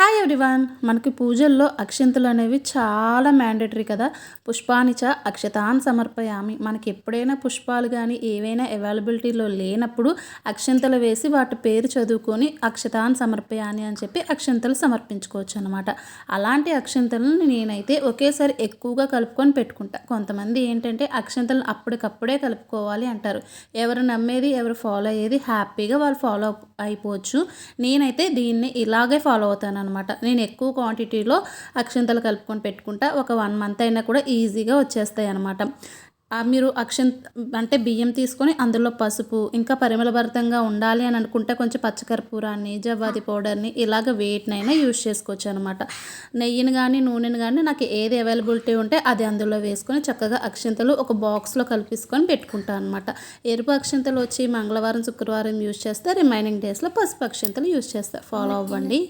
Hi, hi everyone మనకి పూజల్లో అక్షంతలు అనేవి చాలా మ్యాండేటరీ కదా. పుష్పానిచ అక్షతాన్ సమర్పయామి. మనకి ఎప్పుడైనా పుష్పాలు కానీ ఏవైనా అవైలబిలిటీలో లేనప్పుడు అక్షంతలు వేసి వాటి పేరు చదువుకొని అక్షతాన్ సమర్పయాని అని చెప్పి అక్షంతలు సమర్పించుకోవచ్చు అనమాట అలాంటి అక్షింతలను నేనైతే ఒకేసారి ఎక్కువగా కలుపుకొని పెట్టుకుంటా. కొంతమంది ఏంటంటే అక్షంతలను అప్పటికప్పుడే కలుపుకోవాలి అంటారు. ఎవరు నమ్మేది ఎవరు ఫాలో అయ్యేది హ్యాపీగా వాళ్ళు ఫాలో అయిపోవచ్చు. నేనైతే దీన్ని ఇలాగే ఫాలో అవుతాను అనమాట నేను ఎక్కువ క్వాంటిటీలో అక్షంతలు కలుపుకొని పెట్టుకుంటా. ఒక వన్ మంత్ అయినా కూడా ఈజీగా వచ్చేస్తాయి అనమాట మీరు అక్షంత అంటే బియ్యం తీసుకొని అందులో పసుపు ఇంకా పరిమళభరితంగా ఉండాలి అని అనుకుంటే కొంచెం పచ్చకర్పూరాన్ని జవ్వాది పౌడర్ని ఇలాగ వేటినైనా యూజ్ చేసుకోవచ్చు అనమాట నెయ్యిని కానీ నూనెని కానీ నాకు ఏది అవైలబిలిటీ ఉంటే అది అందులో వేసుకొని చక్కగా అక్షంతలు ఒక బాక్స్లో కలిపేసుకొని పెట్టుకుంటాను అనమాట ఎరుపు అక్షంతలు వచ్చి మంగళవారం శుక్రవారం యూజ్ చేస్తే రిమైనింగ్ డేస్లో పసుపు అక్షంతలు యూజ్ చేస్తా. ఫాలో అవ్వండి.